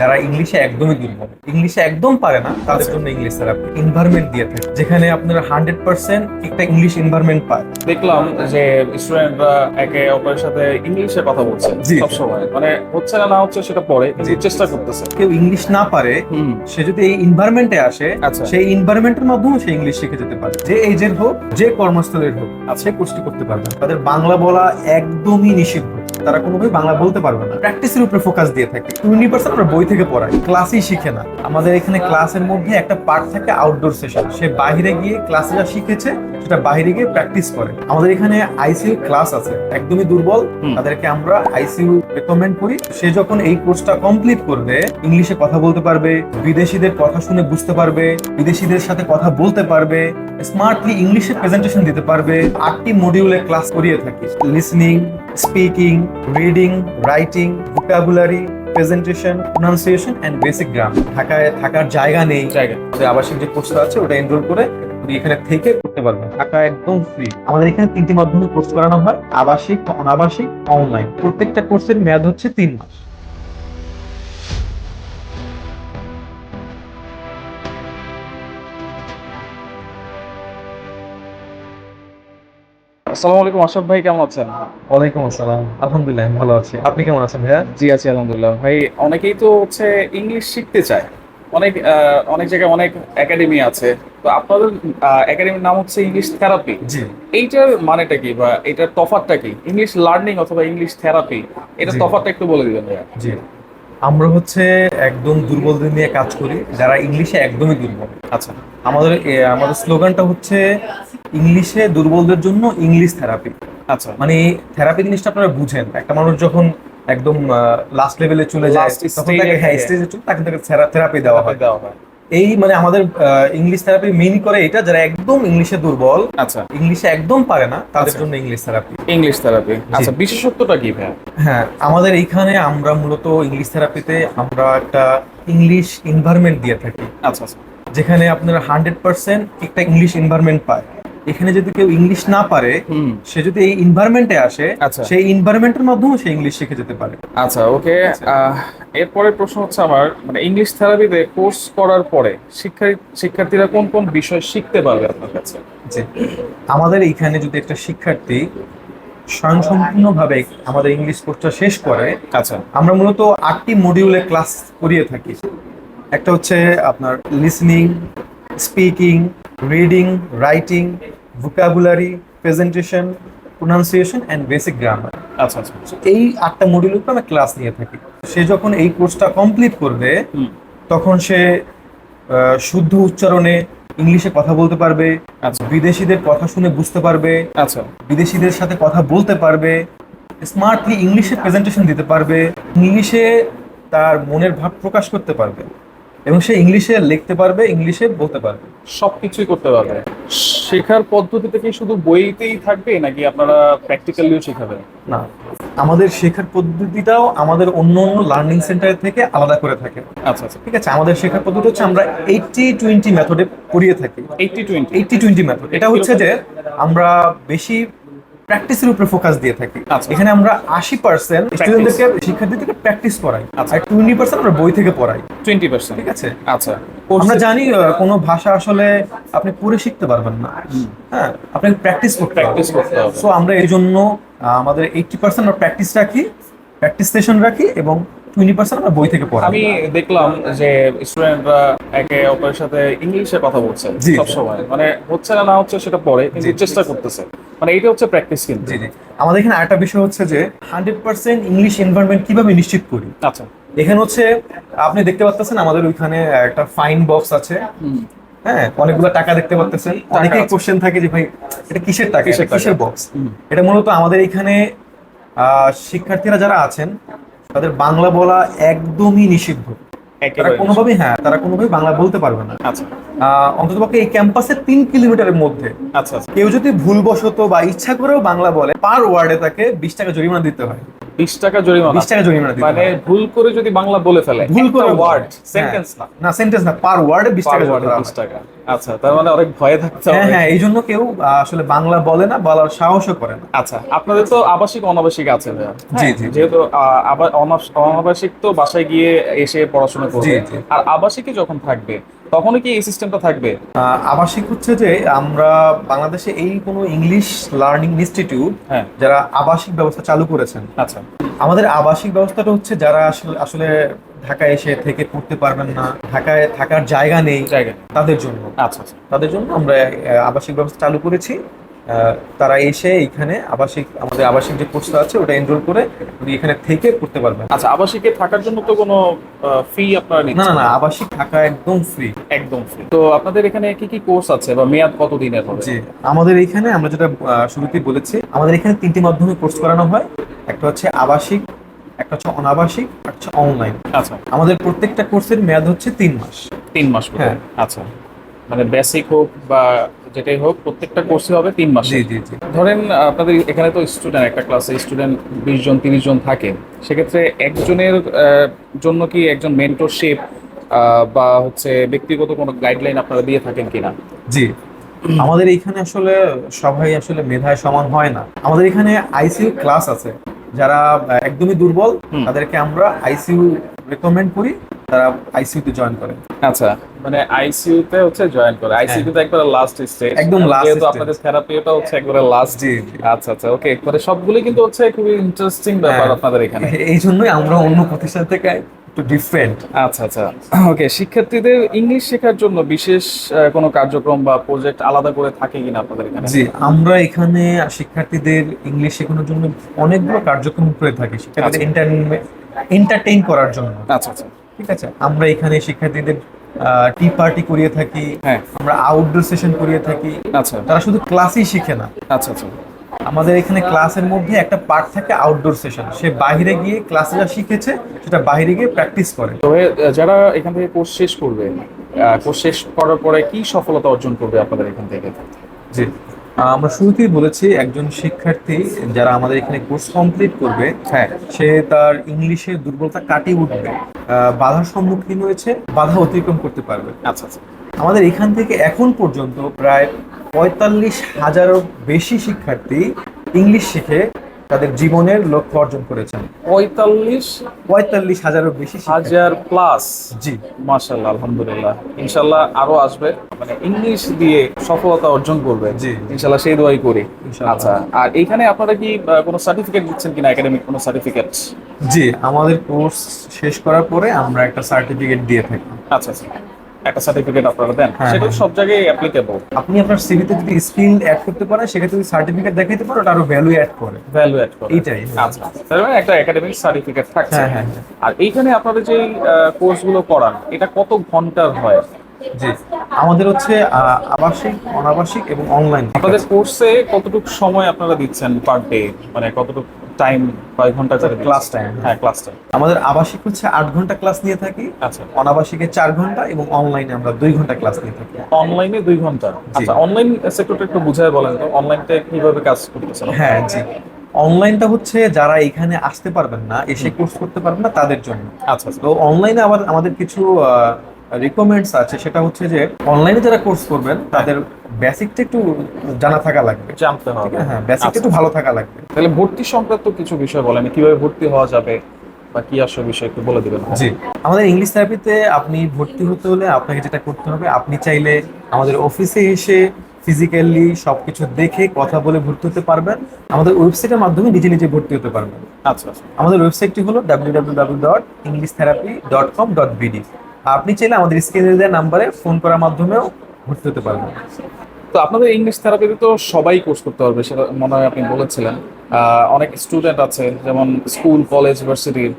যারা ইংলিশে একদমই দুর্বল ইংলিশে একদম পারে না তাদের জন্য ইংলিশ থেরাপি এনভায়রনমেন্ট দিয়ে থাকে যেখানে আপনারা হান্ড্রেড পার্সেন্ট একটা ইংলিশ এনভায়রনমেন্ট পায়। দেখলাম যে স্টুডেন্টরা একে অপরের সাথে ইংলিশে কথা বলছে জি। সব মানে হচ্ছে না না হচ্ছে সেটা পরে চেষ্টা করতেছে। কেউ ইংলিশ না পারে সে যদি এই এনভায়রনমেন্টে আসে আচ্ছা। সেই এনভায়রনমেন্টের মাধ্যমে সে ইংলিশ শিখে যেতে পারে। যে এজের হোক যে কর্মস্থলের হোক সে কোর্সটি করতে পারবে তাদের বাংলা বলা একদমই নিষিদ্ধ। তারা কোনোভাবে বাংলা বলতে পারবে না। প্র্যাকটিসের উপরে ফোকাস দিয়ে থাকে। টোয়েন্টি পার্সেন্ট আমরা বই থেকে পড়াই ক্লাসই শিখে না। আমাদের এখানে ক্লাসের মধ্যে একটা পার্ট থাকে আউটডোর সেশন সে বাইরে গিয়ে ক্লাসে যা শিখেছে সেটা বাইরে গিয়ে প্র্যাকটিস করে। আমাদের এখানে আইসিইউ ক্লাস আছে একদমই দুর্বল। তাদেরকে আমরা আইসিইউ রেকমেন্ড করি। সে যখন এই কোর্সটা কমপ্লিট করবে ইংলিশে কথা বলতে পারবে বিদেশিদের কথা শুনে বুঝতে পারবে বিদেশিদের সাথে কথা বলতে পারবে স্মার্টলি ইংলিশে প্রেজেন্টেশন দিতে পারবে আটটি মডিউলে ক্লাস করিয়ে থাকি। Listening speaking reading writing vocabulary presentation pronunciation and basic grammar ঢাকায় থাকার জায়গা নেই। জায়গা আবাসিক যে কোর্সটা আছে ওটা এনরোল করে আপনি এখানে থেকে করতে পারবেন টাকা একদম ফ্রি আমাদের এখানে তিনটি মাধ্যমে কোর্স করানো হয় আবাসিক অনাবাসিক অনলাইন প্রত্যেকটা কোর্সের মেয়াদ হচ্ছে তিন মাস। আসসালামু আলাইকুম আশরাফ ভাই কেমন আছেন? ওয়ালাইকুম আসসালাম। আলহামদুলিল্লাহ ভালো আছি। আপনি কেমন আছেন ভাইয়া? জি আছি আলহামদুলিল্লাহ। ভাই অনেকেই তো হচ্ছে ইংলিশ শিখতে চায়। অনেক অনেক জায়গায় অনেক একাডেমি আছে। তো আপনাদের একাডেমির নাম হচ্ছে ইংলিশ থেরাপি জি। এইটার মানেটা কি বা এটার তফাৎটা কি? ইংলিশ লার্নিং অথবা ইংলিশ থেরাপি এটা জি। তফাৎটা একটু বলে দিবেন ভাইয়া। জি। আমরা হচ্ছে একদম দুর্বলদের নিয়ে কাজ করি। যারা ইংলিশে একদমই দুর্বল। আচ্ছা। আমাদের আমাদের স্লোগানটা হচ্ছে ইংলিশে দুর্বলদের জন্য ইংলিশ থেরাপি আচ্ছা। মানে থেরাপি জিনিসটা আপনারা বুঝেন একটা মানুষ যখন একদম লাস্ট লেভেলে চলে যায় তখন তাকে হ্যাঁ স্টেজে চলে তাকে তাকে থেরাপি দেওয়া হয়। দেওয়া হয়। এই মানে আমাদের ইংলিশ থেরাপি মেইন করে এটা যারা একদম ইংলিশে দুর্বল আচ্ছা। ইংলিশে একদম পারে না তাদের আচ্ছা। জন্য ইংলিশ থেরাপি ইংলিশ থেরাপি আচ্ছা বিশেষত্বটা কি ভাইয়া? হ্যাঁ আমাদের এইখানে আমরা মূলত ইংলিশ থেরাপিতে আমরা একটা ইংলিশ এনভায়রনমেন্ট দিয়ে থাকি। আচ্ছা আচ্ছা। যেখানে আপনারা হান্ড্রেড পার্সেন্ট একটা ইংলিশ এনভায়রনমেন্ট পায়। এখানে যদি কেউ ইংলিশ না পারে সে যদি এই এনভায়রনমেন্টে আসে আচ্ছা। সেই এনভায়রনমেন্টের মাধ্যমে সে ইংলিশ শিখে যেতে পারে। আচ্ছা ওকে এরপরে প্রশ্ন হচ্ছে আমার মানে ইংলিশ থেরাপিতে কোর্স করার পরে শিক্ষার্থী শিক্ষার্থীরা কোন কোন বিষয় শিখতে পারবে আপনার কাছে? যে আমাদের এইখানে যদি একটা শিক্ষার্থী স্বয়ংসম্পূর্ণভাবে আমাদের ইংলিশ কোর্সটা শেষ করে আচ্ছা। আমরা মূলত আটটি মডিউলে ক্লাস করিয়ে থাকি। একটা হচ্ছে আপনার listening speaking reading writing vocabulary presentation pronunciation and basic grammar আচ্ছা আচ্ছা। এই আটটা মডিউলের উপর আমরা ক্লাস নিয়ে থাকি। সে যখন এই কোর্সটা কমপ্লিট করবে তখন সে শুদ্ধ উচ্চারণে ইংলিশে কথা বলতে পারবে আচ্ছা। বিদেশিদের কথা শুনে বুঝতে পারবে আচ্ছা। বিদেশিদের সাথে কথা বলতে পারবে স্মার্টলি ইংলিশে প্রেজেন্টেশন দিতে পারবে ইংলিশে তার মনের ভাব প্রকাশ করতে পারবে। এবং সে ইংলিশে লিখতে পারবে ইংলিশে বলতে পারবে। সবকিছুই করতে পারবে। শেখার পদ্ধতিতে কি শুধু বইতেই থাকবে নাকি আপনারা প্র্যাকটিক্যালিও শেখাবেন? না। আমাদের শেখার পদ্ধতিটাও আমাদের অন্য অন্য লার্নিং সেন্টার থেকে আলাদা করে থাকে। আচ্ছা আচ্ছা। ঠিক আছে? আমাদের শেখার পদ্ধতি হচ্ছে আমরা এইটটি টোয়েন্টি মেথডে পড়িয়ে থাকি। Eighty twenty eighty twenty method এটা হচ্ছে যে আমরা বেশি প্র্যাকটিসের উপরে ফোকাস দিয়ে থাকি। আচ্ছা। এখানে আমরা আশি পার্সেন্ট স্টুডেন্টদেরকে শিক্ষার্থীদেরকে প্র্যাকটিস করাই আচ্ছা। আর টোয়েন্টি পার্সেন্ট আমরা বই থেকে পড়াই। টোয়েন্টি পার্সেন্ট ঠিক আছে? আচ্ছা। আমরা জানি কোনো ভাষা আসলে আপনি পড়ে শিখতে পারবেন না। হ্যাঁ আপনাকে প্র্যাকটিস করতে প্র্যাকটিস করতে হবে। সো আমরা এই জন্য আমাদের এইটটি পার্সেন্ট আমরা প্র্যাকটিস রাখি প্র্যাকটিস সেশন রাখি এবং টোয়েন্টি পার্সেন্ট আমরা বই থেকে পড়াই। আমি দেখলাম যে স্টুডেন্টরা একে অপরের সাথে ইংলিশে কথা বলছে জি। সব মানে হচ্ছে না না হচ্ছে সেটা পরে কিন্তু চেষ্টা করতেছে। মানে এটা হচ্ছে প্র্যাকটিস কিন্তু। জি জি। আমাদের এখানে আরেকটা বিষয় হচ্ছে যে হান্ড্রেড পার্সেন্ট ইংলিশ এনভায়রনমেন্ট কীভাবে নিশ্চিত করি? আচ্ছা। এখানে হচ্ছে আপনি দেখতে পাচ্ছেন আমাদের ওইখানে একটা ফাইন বক্স আছে। হ্যাঁ অনেকগুলো টাকা দেখতে পাচ্ছেন অনেকেই আছে। কোশ্চেন থাকে যে ভাই এটা কিসের টাকা? কিসের এটা কিসের বক্স এটা মূলত আমাদের এখানে আহ, শিক্ষার্থীরা যারা আছেন তাদের বাংলা বলা একদমই নিষিদ্ধ। তারা কোনোভাবেই হ্যাঁ তারা কোনোভাবেই বাংলা বলতে পারবে না। আচ্ছা। অন্তত পক্ষে এই ক্যাম্পাসের তিন কিলোমিটারের মধ্যে আচ্ছা আচ্ছা। কেউ যদি ভুলবশত বা ইচ্ছা করেও বাংলা বলে পার ওয়ার্ডে তাকে বিশ টাকা জরিমানা দিতে হয়। বিশ টাকা জরিমানা? বিশ টাকা জরিমানা দিতে মানে ভুল করে যদি বাংলা বলে ফেলে ভুল করে ওয়ার্ড সেন্টেন্স না। হ্যাঁ, না সেন্টেন্স না পার ওয়ার্ডে বিশ টাকা জরিমানা। 20 টাকা। আচ্ছা তার মানে অনেক ভয়ে থাকতে হ্যাঁ হ্যাঁ এই জন্য কেউ আসলে বাংলা বলে না বলার সাহসও করে না আচ্ছা আপনাদের তো আবাসিক অনাবাসিক আছে ভাইয়া। জি, হ্যাঁ, জি। যেহেতু অনাবাসিক তো বাসায় গিয়ে এসে পড়াশোনা করবে। আর আবাসিকে যখন থাকবে তখনই কি এই সিস্টেমটা থাকবে আবাসিক হচ্ছে যে আমরা বাংলাদেশে এই কোনো ইংলিশ লার্নিং ইনস্টিটিউট যারা আবাসিক ব্যবস্থা চালু করেছেন আচ্ছা আমাদের আবাসিক ব্যবস্থাটা হচ্ছে যারা আসলে আসলে ঢাকায় এসে থেকে পড়তে পারবেন না ঢাকায় থাকার জায়গা নেই জায়গা তাদের জন্য। আচ্ছা আচ্ছা। তাদের জন্য আমরা আবাসিক ব্যবস্থা চালু করেছি। তারা এসে এখানে আবাসিক আমাদের আবাসিক যে কোর্সটা আছে ওটা এনরোল করে উনি এখানে থেকে পড়তে পারবেন। আচ্ছা আবাসিকে থাকার জন্য তো কোনো ফি আপনারা না না না আবাসিক থাকা একদম ফ্রি একদম ফ্রি তো আপনাদের এখানে কি কি কোর্স আছে বা মেয়াদ কত দিনের হবে? জি আমাদের এখানে আমরা যেটা শুরুতেই বলেছি আমাদের এখানে তিনটি মাধ্যমে কোর্স করানো হয়। একটা হচ্ছে আবাসিক একটা হচ্ছে অনাবাসিক একটা হচ্ছে অনলাইন আচ্ছা। আমাদের প্রত্যেকটা কোর্সের মেয়াদ হচ্ছে তিন মাস। তিন মাস হ্যাঁ। আচ্ছা। মানে বেসিক হোক বা যেটাই হোক প্রত্যেকটা কোর্সই হবে তিন মাস। জি জি জি। ধরেন আপনাদের এখানে তো স্টুডেন্ট একটা ক্লাসে স্টুডেন্ট বিশ জন তিরিশ জন থাকে। সেক্ষেত্রে একজনের জন্য কি একজন মেন্টরশিপ বা হচ্ছে ব্যক্তিগত কোনো গাইডলাইন আপনারা দিয়ে থাকেন কিনা? জি। আমাদের এখানে আসলে সবাই আসলে মেধায় সমান হয় না। আমাদের এখানে আইসিইউ ক্লাস আছে। যারা একদমই দুর্বল তাদেরকে আমরা আইসিইউ রেকমেন্ড করি তারা আইসিইউতে জয়েন করে। আচ্ছা মানে আইসিইউ তে হচ্ছে জয়েন করে। আইসিইউ তে একবারে লাস্ট স্টেজ একদম লাস্ট যেহেতু আপনাদের থেরাপি এটা হচ্ছে একবারে লাস্ট জি। আচ্ছা আচ্ছা ওকে মানে সবগুলো কিন্তু হচ্ছে খুবই ইন্টারেস্টিং ব্যাপার হ্যাঁ। আপনাদের এখানে। এই জন্যই আমরা অন্য প্রতিষ্ঠান থেকে একটু ডিফারেন্ট আচ্ছা আচ্ছা। ওকে শিক্ষার্থীদের ইংলিশ শেখার জন্য বিশেষ কোনো কার্যক্রম বা প্রজেক্ট আলাদা করে থাকে কিনা আপনাদের এখানে? জি আমরা এখানে শিক্ষার্থীদের ইংলিশ শেখানোর জন্য অনেকগুলো কার্যক্রম করে থাকি শিক্ষার্থীদের এন্টারটেইন করার জন্য। আচ্ছা আচ্ছা। ঠিক আছে? আমরা এখানে শিক্ষার্থীদের টি পার্টি করিয়ে থাকি। হ্যাঁ। আমরা আউটডোর সেশন করিয়ে থাকি। আচ্ছা। তারা শুধু ক্লাসই শিখে না। আচ্ছা আচ্ছা। আমাদের এখানে ক্লাসের মধ্যে একটা পার্ট থাকে আউটডোর সেশন সে বাইরে গিয়ে ক্লাসে যা শিখেছে সেটা বাইরে গিয়ে প্র্যাকটিস করে। তবে যারা এখান থেকে কোর্স শেষ করবে কোর্স শেষ করার পরে কি সফলতা অর্জন করবে আপনাদের এখান থেকে? জি। আমরা শুরুতেই বলেছি একজন শিক্ষার্থী যারা আমাদের এখানে কোর্স কমপ্লিট করবে হ্যাঁ। সে তার ইংলিশের দুর্বলতা কাটিয়ে উঠবে। বাধার সম্মুখীন হয়েছে বাধা অতিক্রম করতে পারবে। আচ্ছা আচ্ছা। আমাদের এখান থেকে এখন পর্যন্ত প্রায় পঁয়তাল্লিশ হাজারও বেশি শিক্ষার্থী ইংলিশ শিখে তাদের জীবনের লক্ষ্য অর্জন করেছেন। পঁয়তাল্লিশ পঁয়তাল্লিশ হাজারও বেশি হাজার প্লাস। জি। মাশাল্লাহ আলহামদুলিল্লাহ। ইনশাল্লাহ আরও আসবে। মানে ইংলিশ দিয়ে সফলতা অর্জন করবে। জি। ইনশাল্লাহ সেই দোয়াই করি। আচ্ছা আর এইখানে আপনারা কি কোনো সার্টিফিকেট দিচ্ছেন কিনা একাডেমিক কোনো সার্টিফিকেট জি আমাদের কোর্স শেষ করার পরে আমরা একটা সার্টিফিকেট দিয়ে থাকি। আচ্ছা আচ্ছা। একটা সার্টিফিকেট আপনারা দেন হ্যাঁ, সেটা হ্যাঁ। সব জায়গায় অ্যাপ্লিকেবল আপনি আপনার সিভিতে যদি স্কিল অ্যাড করতে পারেন সেক্ষেত্রে যদি সার্টিফিকেট দেখাইতে পারো ওটা আরও ভ্যালু অ্যাড করে। ভ্যালু অ্যাড করে। এইটাই আচ্ছা তার মানে একটা একাডেমিক সার্টিফিকেট থাকছে। হ্যাঁ, হ্যাঁ। আর এইখানে আপনারা যে কোর্সগুলো করান এটা কত ঘণ্টার হয়? জি। আমাদের হচ্ছে আবাসিক অনাবাসিক এবং অনলাইন আপনাদের কোর্সে কতটুকু সময় আপনারা দিচ্ছেন পার ডে মানে কতটুকু টাইম কয় ঘণ্টা করে Class time, হ্যাঁ ক্লাস টাইম আমাদের আবাসিক হচ্ছে আট ঘণ্টা ক্লাস নিয়ে থাকি আচ্ছা। অনাবাসিকে চার ঘণ্টা এবং অনলাইনে আমরা দুই ঘণ্টা ক্লাস নিয়ে থাকি। অনলাইনে দুই ঘণ্টা? আচ্ছা অনলাইন সেক্টরটা একটু বুঝায় বলেন তো অনলাইনটা কীভাবে কাজ করতেছেন হ্যাঁ জি। অনলাইনটা হচ্ছে যারা এখানে আসতে পারবেন না এসে কোর্স করতে পারবেন না তাদের জন্য। আচ্ছা আচ্ছা। তো অনলাইনে আবার আমাদের কিছু রিকমেন্ডস আছে সেটা হচ্ছে যে অনলাইনে যারা কোর্স করবেন তাদের বেসিকটা একটু জানা থাকা লাগবে। জানতে হবে। হ্যাঁ বেসিকটা আচ্ছা। একটু ভালো থাকা লাগবে। তাহলে ভর্তি সংক্রান্ত কিছু বিষয় বলেন কীভাবে ভর্তি হওয়া যাবে বা কি আসলে বিষয় একটু বলে দিবেন। জি। আমাদের ইংলিশ থেরাপিতে আপনি ভর্তি হতে হলে আপনাকে যেটা করতে হবে আপনি চাইলে আমাদের অফিসে এসে ফিজিক্যালি সবকিছু দেখে কথা বলে ভর্তি হতে পারবেন। আমাদের ওয়েবসাইটের মাধ্যমে নিজে নিজে ভর্তি হতে পারবেন। আচ্ছা আচ্ছা। আমাদের ওয়েবসাইটটি হলো W W W dot English therapy dot com dot BD আপনি চাইলে আমাদের স্ক্রিনে দেওয়া নাম্বারে ফোন করার মাধ্যমেও ভর্তি হতে পারবেন। তো আপনাদের ইংলিশ থেরাপিতে তো সবাই কোর্স করতে পারবে, সেটা মনে হয় আপনি বলেছিলেন। অনেক স্টুডেন্ট আছে, যেমন স্কুল কলেজ ইউনিভার্সিটির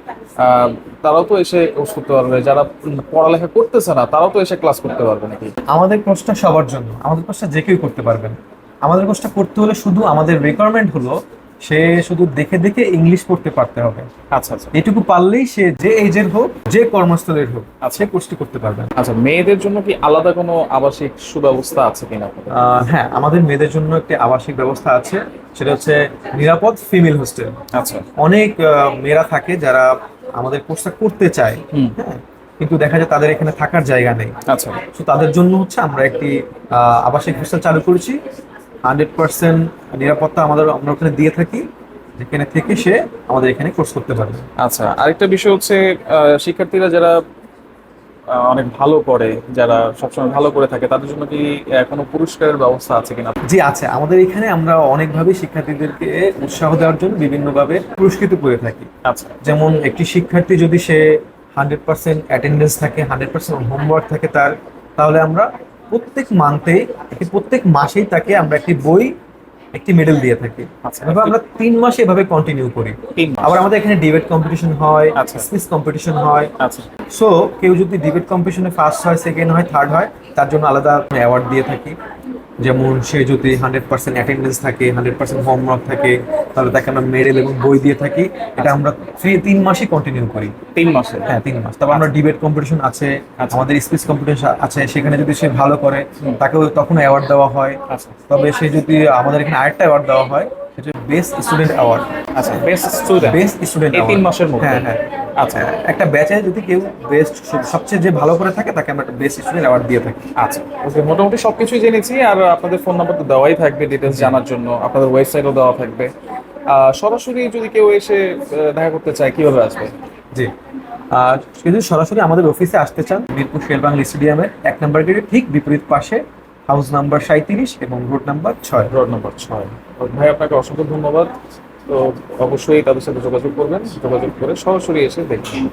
তারাও তো এসে কোর্স করতে পারবে। যারা পড়ালেখা করতেছে না, তারাও তো এসে ক্লাস করতে পারবে নাকি? আমাদের কোর্সটা সবার জন্য। আমাদের কোর্সটা যে কেউ করতে পারবেন আমাদের কোর্সটা করতে হলে শুধু আমাদের রিকোয়ারমেন্ট হলো সে শুধু দেখে দেখে ইংলিশ পড়তে পারতে হবে। আচ্ছা আচ্ছা। এটুকু পারলেই সে যে এজের হোক যে কর্মস্থলের হোক সে কোর্সটি করতে পারবে। আচ্ছা মেয়েদের জন্য কি আলাদা কোনো আবাসিক সুব্যবস্থা আছে কিনা হ্যাঁ আমাদের মেয়েদের জন্য একটি আবাসিক ব্যবস্থা আছে সেটা হচ্ছে নিরাপদ ফিমেল হোস্টেল আচ্ছা। অনেক মেয়েরা থাকে যারা আমাদের কোর্সটা করতে চায়। হ্যাঁ কিন্তু দেখা যায় তাদের এখানে থাকার জায়গা নেই। আচ্ছা। তো তাদের জন্য হচ্ছে আমরা একটি আবাসিক হোস্টেল চালু করেছি। হান্ড্রেড পার্সেন্ট নিরাপত্তা আমাদের আমরা ওখানে দিয়ে থাকি যেখানে থেকে সে আমাদের এখানে কোর্স করতে পারবে। আচ্ছা আরেকটা বিষয় হচ্ছে শিক্ষার্থীরা যারা অনেক ভালো করে যারা সবসময় ভালো করে থাকে তাদের জন্য কি কোনো পুরস্কারের ব্যবস্থা আছে কিনা? জি আছে। আমাদের এখানে আমরা অনেকভাবে শিক্ষার্থীদেরকে উৎসাহ দেওয়ার জন্য বিভিন্নভাবে পুরস্কৃত করে থাকি। আচ্ছা। যেমন একটি শিক্ষার্থী যদি সে হান্ড্রেড পার্সেন্ট অ্যাটেন্ডেন্স থাকে হান্ড্রেড পার্সেন্ট হোমওয়ার্ক থাকে তার তাহলে আমরা প্রত্যেক মান্থে একটি প্রত্যেক মাসেই তাকে আমরা একটি বই একটি মেডেল দিয়ে থাকি। আচ্ছা। এভাবে আমরা তিন মাসে এভাবে কন্টিনিউ করি। আবার আমাদের এখানে ডিবেট কম্পিটিশন হয় আচ্ছা। স্পিচ কম্পিটিশন হয়। আচ্ছা। সো কেউ যদি ডিবেট কম্পিটিশনে ফার্স্ট হয় সেকেন্ড হয় থার্ড হয় তার জন্য আলাদা অ্যাওয়ার্ড দিয়ে থাকি। যেমন সে যদি হান্ড্রেড পার্সেন্ট অ্যাটেন্ডেন্স থাকে হান্ড্রেড পার্সেন্ট হোমওয়ার্ক থাকে তাহলে তাকে আমরা মেডেল এবং বই দিয়ে থাকি। এটা আমরা থ্রি তিন মাসই কন্টিনিউ করি। তিন মাসে? হ্যাঁ তিন মাস। তারপর আমরা ডিবেট কম্পিটিশন আছে আচ্ছা। আমাদের স্পিচ কম্পিটিশন আছে সেখানে যদি সে ভালো করে তাকে তখন অ্যাওয়ার্ড দেওয়া হয়। আচ্ছা। তবে সে যদি আমাদের এখানে আরেকটা অ্যাওয়ার্ড দেওয়া হয় সেটা বেস্ট স্টুডেন্ট অ্যাওয়ার্ড আচ্ছা বেস্ট স্টুডেন্ট বেস্ট স্টুডেন্ট এই তিন মাসের মধ্যে। হ্যাঁ হ্যাঁ। আচ্ছা। একটা ব্যাচে যদি কেউ বেস্ট সবচেয়ে যে ভালো করে থাকে তাকে আমরা একটা বেস্ট স্টুডেন্ট অ্যাওয়ার্ড দিয়ে থাকি। আচ্ছা। ওকে মোটামুটি সবকিছুই জেনেছি। আর আপনাদের ফোন নাম্বার তো দেওয়াই থাকবে ডিটেলস জানার জন্য। আপনাদের ওয়েবসাইটও দেওয়া থাকবে। সরাসরি যদি কেউ এসে দেখা করতে চায় কীভাবে আসবে? জি। আর যদি সরাসরি আমাদের অফিসে আসতে চান। মিরপুর শেরবাংলা স্টেডিয়ামের এক নম্বর গেটের ঠিক বিপরীত পাশে হাউস নাম্বার সাঁত্রিশ এবং রোড নাম্বার ছয়। রোড নাম্বার ছয়। ভাই, আপনাকে অসংখ্য ধন্যবাদ। তো অবশ্যই তাদের সাথে যোগাযোগ করবেন, যোগাযোগ করে সরাসরি এসে দেখবেন।